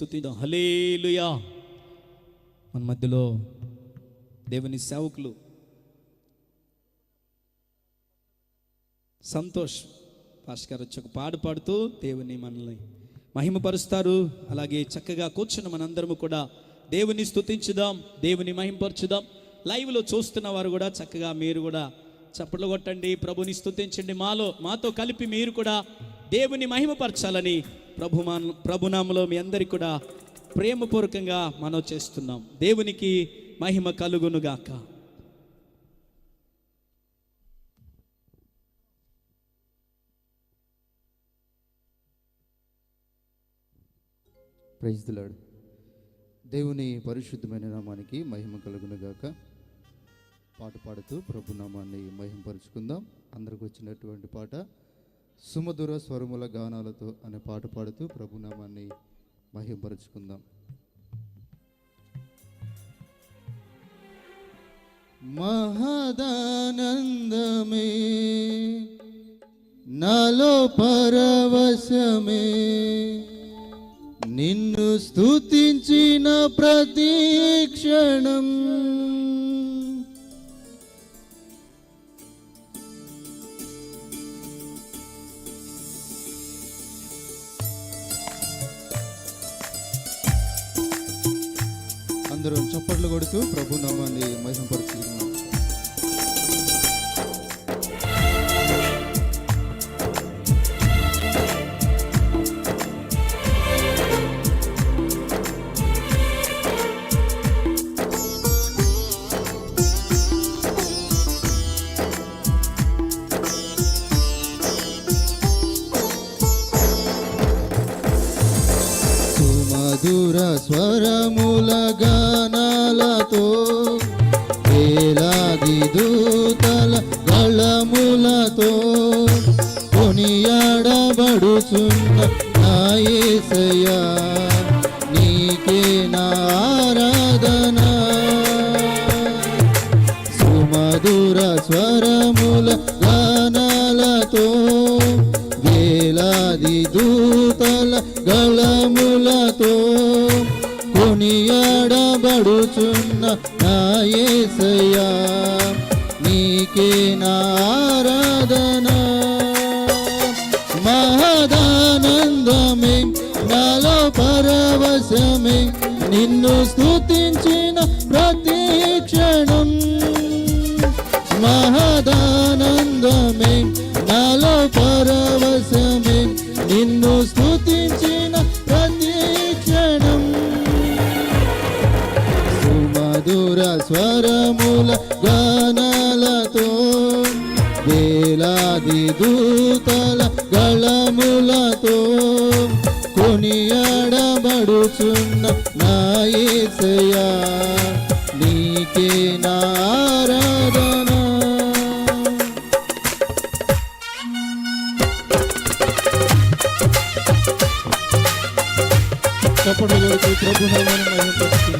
స్థుతిద్దాం. Hallelujah మన మధ్యలో దేవుని సేవకులు. సంతోష్ భాస్కర్ వచ్చి ఒక పాడు పాడుతూ దేవుని మనల్ని మహిమపరుస్తారు. అలాగే చక్కగా కూర్చున్న మనందరము కూడా దేవుని స్థుతించుదాం దేవుని మహిమపరచుదాం లైవ్లో చూస్తున్న వారు కూడా చక్కగా మీరు కూడా చప్పట్లు కొట్టండి ప్రభుని స్థుతించండి. మాలో మాతో కలిపి మీరు కూడా దేవుని మహిమపరచాలని ప్రభు ప్రభునామలో మీ అందరికీ కూడా ప్రేమపూర్వకంగా మనం చేస్తున్నాం. దేవునికి మహిమ కలుగునుగాక. ప్రైజ్ దిలాడు దేవుని పరిశుద్ధమైన నామానికి మహిమ కలుగునుగాక. పాట పాడుతూ ప్రభునామాన్ని మహిమపరుచుకుందాం. అందరికి వచ్చినటువంటి పాట సుమధుర స్వరముల గానాలతో అనే పాట పాడుతూ ప్రభు నామాన్ని మహిమపరుచుకుందాం మహదానందమే నాలో పరవశమే నిన్ను స్తుతించిన ప్రతి అందరం చప్పట్లు కొడుతూ ప్రభు నామాన్ని మహిమపరుచుకున్నాం సుమధుర స్వరముల నీకే నా సుమధుర స్వరముల గానాలతో వేలాది దూతల గళములతో కొనియాడబడుచున్న నా నీకే నా నిన్ను స్థుతించిన ప్రతి క్షణం మహదానందమే నాలో పరవశమే. నిన్ను స్థుతించిన ప్రతి క్షణం సుమధుర స్వరముల గానాలతో వేలాది దూతల గళములతో కొని చప్పట్లు కొడుతూ ప్రభు నామాన్ని మహిమపరుస్తున్నాం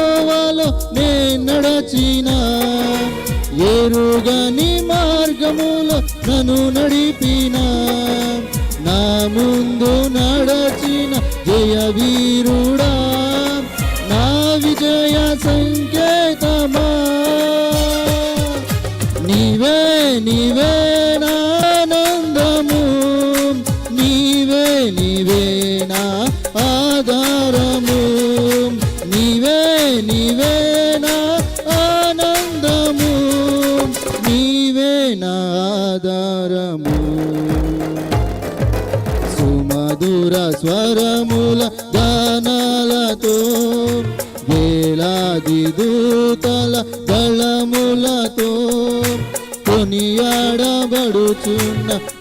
నడచిన ఏరుగని మార్గములో నన్ను నడిపిన. నా ముందు నడచిన జయ వీరుడా నా విజయ సంకేతమా. నీవే నీవే మధుర స్వరముల గానాలతో వేలాది దూతల దళములతో కొనియాడబడుచున్న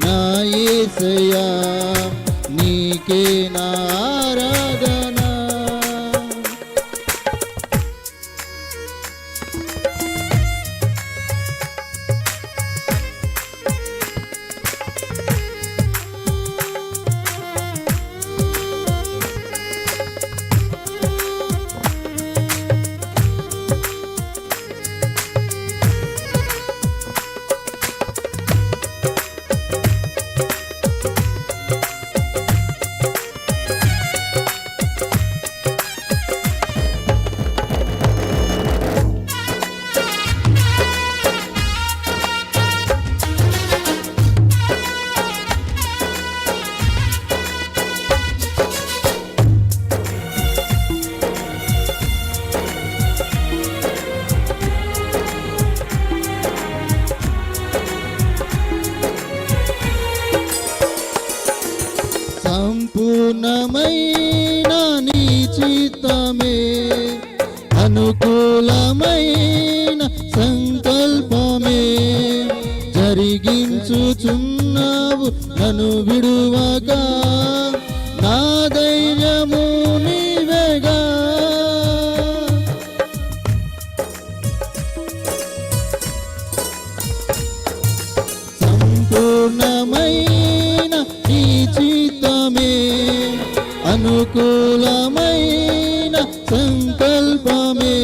నా యేసయ్యా నీకే నన్ను విడువగా నా దైవము నీవేగా. సంపూర్ణమైన ఈ చిత్తమే అనుకూలమైన సంకల్పమే.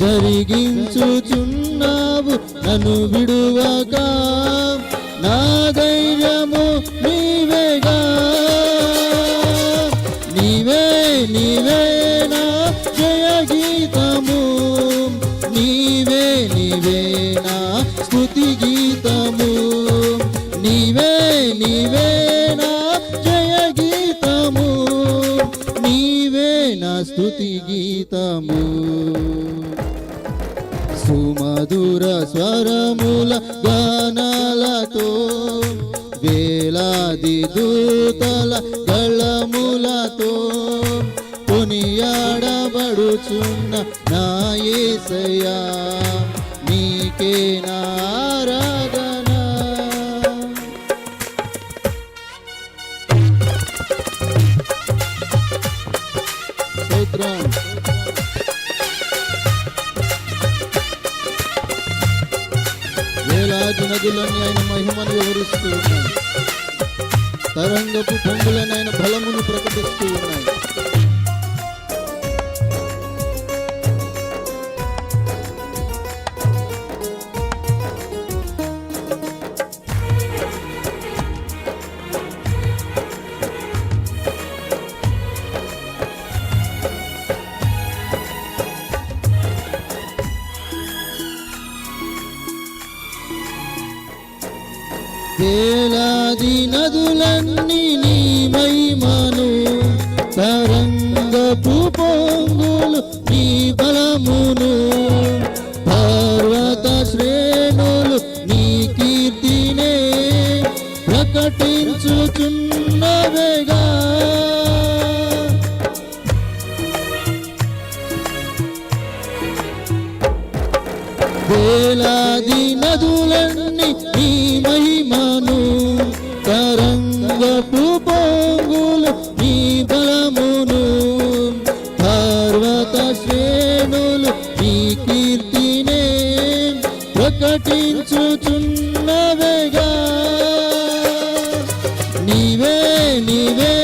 జరిగించుచున్నావు నన్ను విడువగా నా ధైర్యము నీవేగా నీవే నీవే నా జయ గీతము. నీవే నీవే నా స్థుతి గీతము. నీవే నీవే నా జయ గీతము. నీవే నా స్థుతి గీతము. సుమధుర స్వరముల గా గానాలతో వేలాది దూతల గళములతో కొనియాడబడుచున్న నాయసయా నీకేనా తరంగపు పొంగులనైన బలమును ప్రకటిస్తూ ఉన్నాయి. వేలాది నదులన్నీ నీ మహిమను తరంగపు పొంగులు నీ బలమును పర్వత శ్రేణులు నీ కీర్తినే ప్రకటించుచున్నవేగా వేలాది నదులన్నీ నీ కీర్తినే ప్రకటించుచున్నవేగా. నీవే నీవే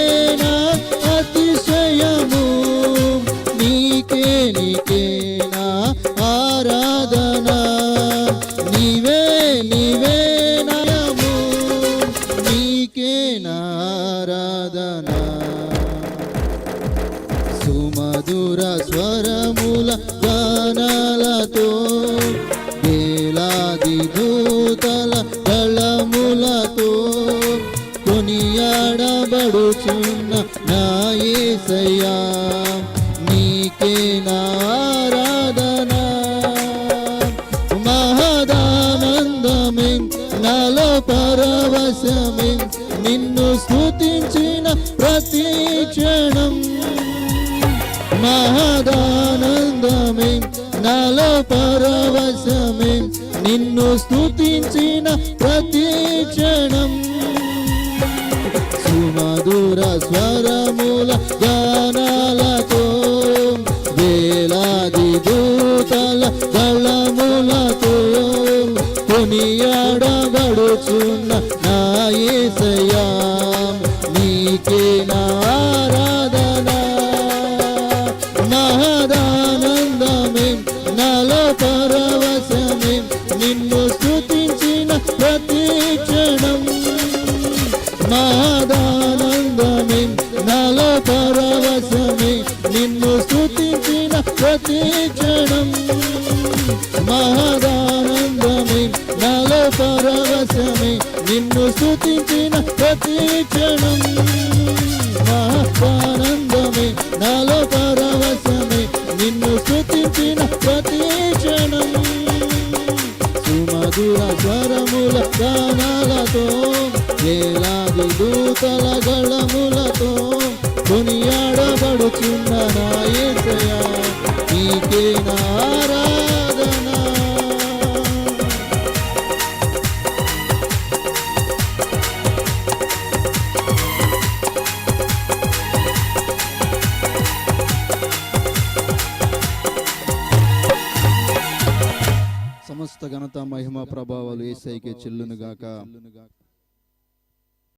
నా అతిశయము. నీకే నీకే నా ఆరాధన. నీవే నీవే నయము. నీకే నా ఆరాధనా. మహదానందమే నిన్ను స్థుతించిన ప్రతి క్షణం. మహదానందమే నాలో పరవశమే నిన్ను స్థుతించిన ప్రతి క్షణం. సుమధుర స్వరముల గా మహదానందమే నాలో పరవశమే నిన్ను స్థుతించిన ప్రతి క్షణం. నాదానందమే నాలో పరవశమే నిన్ను స్థుతించిన ప్రతి క్షణం. మహదానందమే నాలో పరవశమే నిన్ను స్థుతించిన ప్రతి క్షణం. మహానందమే నాలో పరవ స్వరముల గానాలతో వేలాది దూతల గళములతో కొనియాడబడుచున్న నాయసయా నీకే నారా సమస్త ఏసైకే చెల్లునుగాక